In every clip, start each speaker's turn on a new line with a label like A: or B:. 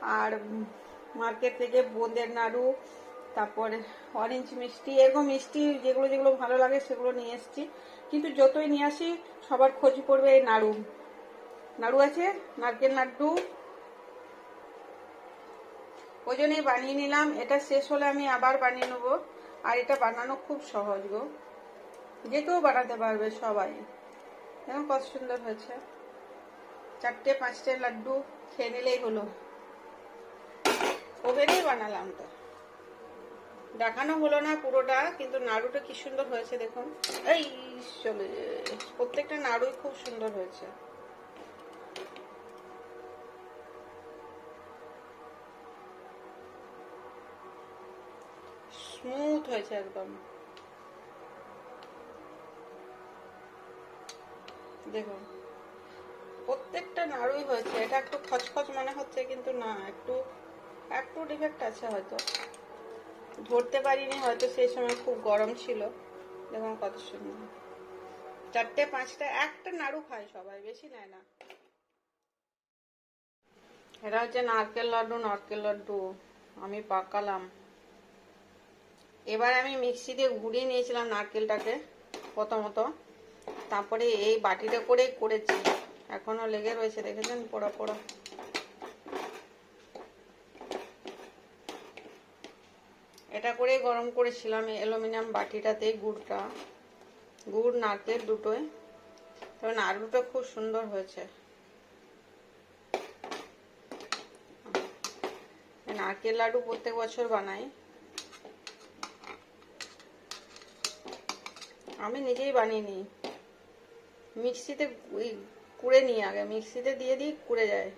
A: আর market থেকে বোঁদের নাড়ু, তারপরে অরেঞ্জ মিষ্টি, এরকম মিষ্টি যেগুলো যেগুলো ভালো লাগে সেগুলো নিয়ে এসেছি। কিন্তু যতই নিয়ে আসি, সবার খোঁজ পড়বে এই নাড়ু। নাড়ু আছে, নারকেল লাড্ডু ওই জন্যই বানিয়ে নিলাম। এটা শেষ হলে আমি আবার বানিয়ে নেব। আর এটা বানানো খুব সহজ গো। যে কেউ বানাতে পারবে সবাই। এখন কত সুন্দর হয়েছে। চারটে, পাঁচটে লাড্ডু খেয়ে নিলেই হলো। ওভেনেই বানালাম তো। দেখানো হলো না পুরোটা, কিন্তু নাড়ুটা কি সুন্দর হয়েছে দেখুন। এই প্রত্যেকটা নাড়ুই খুব সুন্দর হয়েছে। স্মুথ হয়েছে একদম। দেখুন, প্রত্যেকটা নাড়ুই হয়েছে। এটা একটু খচখচ মনে হচ্ছে, কিন্তু না, একটু একটু ডিফেক্ট আছে হয়তো। ধরতে পারিনি, হয়তো সেই সময় খুব গরম ছিল। দেখুন কত সুন্দর। চারটে, পাঁচটা, একটা নাড়ু খায় সবাই, বেশি নেয় না। এটা হচ্ছে নারকেল লাড্ডু নারকেল লাড্ডু। আমি পাকালাম। এবার আমি মিক্সি দিয়ে ঘুরিয়ে নিয়েছিলাম নারকেলটাকে প্রথমত। তারপরে এই বাটিটা করে করেছি। এখনও লেগে রয়েছে, দেখেছেন? পোড়া পোড়া। এটা করে গরম করেছিলাম অ্যালুমিনিয়াম বাটিটাতে গুড়টা। গুড় নারকেল দুটোই। তবে নাড়ুটা খুব সুন্দর হয়েছে। নারকেল লাড়ু প্রত্যেক বছর বানাই। আমি নিজেই বানিয়ে নিই মিক্সিতে কুড়ে নিই আগে। মিক্সিতে দিয়ে দিই, কুড়ে যায়।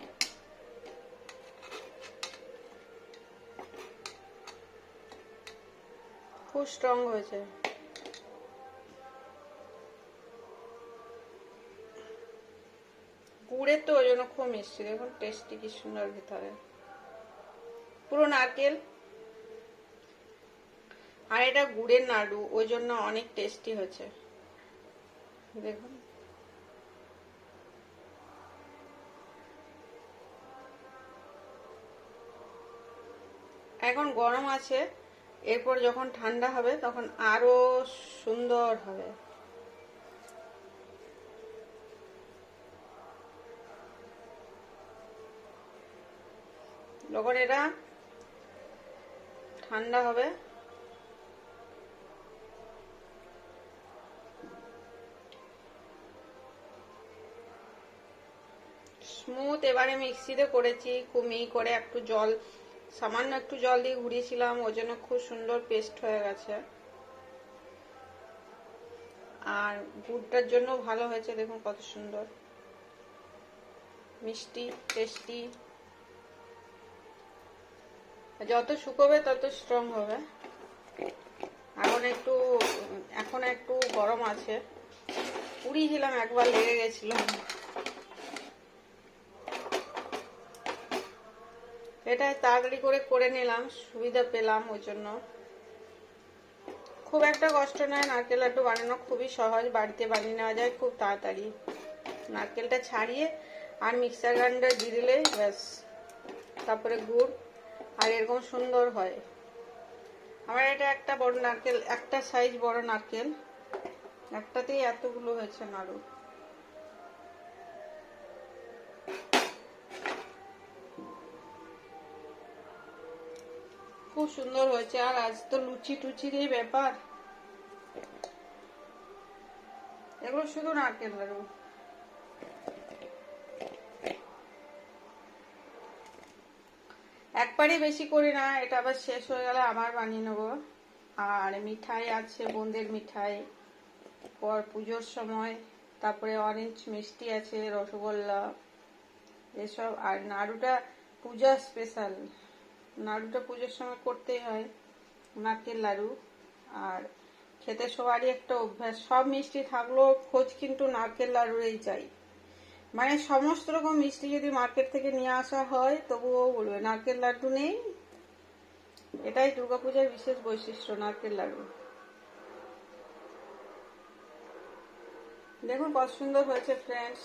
A: খুব স্ট্রং হয়েছে। গুড়ের তো ওই জন্য খুব মিষ্টি, দেখুন টেস্টি কি সুন্দর ভিতরে। পুরো নারকেল। আর এটা গুড়ের নাড়ু, ওই জন্য অনেক টেস্টি হয়েছে। দেখুন। এখন গরম আছে। এরপর যখন ঠান্ডা হবে, তখন আরও সুন্দর হবে। যখন এটা ঠান্ডা হবে স্মুথ এবারে মিক্সিতে করেছি খুব করে একটু জল সামান্য একটু জল দিয়ে ঘুরিয়েছিলাম ওই জন্য খুব সুন্দর পেস্ট হয়ে গেছে। আর গুড়টার জন্য ভালো হয়েছে, দেখুন কত সুন্দর। মিষ্টি টেস্টি যত শুকোবে তত স্ট্রং হবে। এখন একটু এখন একটু গরম আছে। পুড়িয়েছিলাম, একবার লেগে গেছিল। এটা তাড়াতাড়ি করে করে নিলাম, সুবিধা পেলাম ওই জন্য। খুব একটা কষ্ট নয়, নারকেল লাড্ডু বানানো খুবই সহজ, বাড়িতে বানিয়ে নেওয়া যায় খুব তাড়াতাড়ি। নারকেলটা ছাড়িয়ে আর মিক্সার গ্রাইন্ডার দিয়ে দিলে ব্যাস। তারপরে গুড়, আর এরকম সুন্দর হয়। আমার এটা একটা বড় নারকেল, একটা সাইজ বড় নারকেল। একটাতেই এতগুলো হয়েছে নাড়ু। খুব সুন্দর হয়েছে। আর আজ তো লুচি টুচির এই ব্যাপার। এগুলো শুধু নারকেল লাড়ু একবারই বেশি করি না, এটা আবার শেষ হয়ে গেলে আবার বানিয়ে নেব। আর মিঠাই আছে, বোনদের মিঠাই। পর পুজোর সময়, তারপরে অরেঞ্জ মিষ্টি আছে, রসগোল্লা, এসব। আর নাড়ুটা পূজা স্পেশাল নাড়ুটা পুজোর সময় করতেই হয়। নারকেল লাড়ু আর খেতে সবারই একটা অভ্যাস। সব মিষ্টি থাকলেও খোঁজ কিন্তু নারকেল লাড়ুরেই চাই। মানে সমস্ত রকম মিষ্টি যদি মার্কেট থেকে নিয়ে আসা হয়, তবুও বলবে নারকেল লাড্ডু নেই। এটাই দুর্গাপূজার বিশেষ বৈশিষ্ট্য, নারকেল লাড়ু। দেখুন কত সুন্দর হয়েছে ফ্রেন্ডস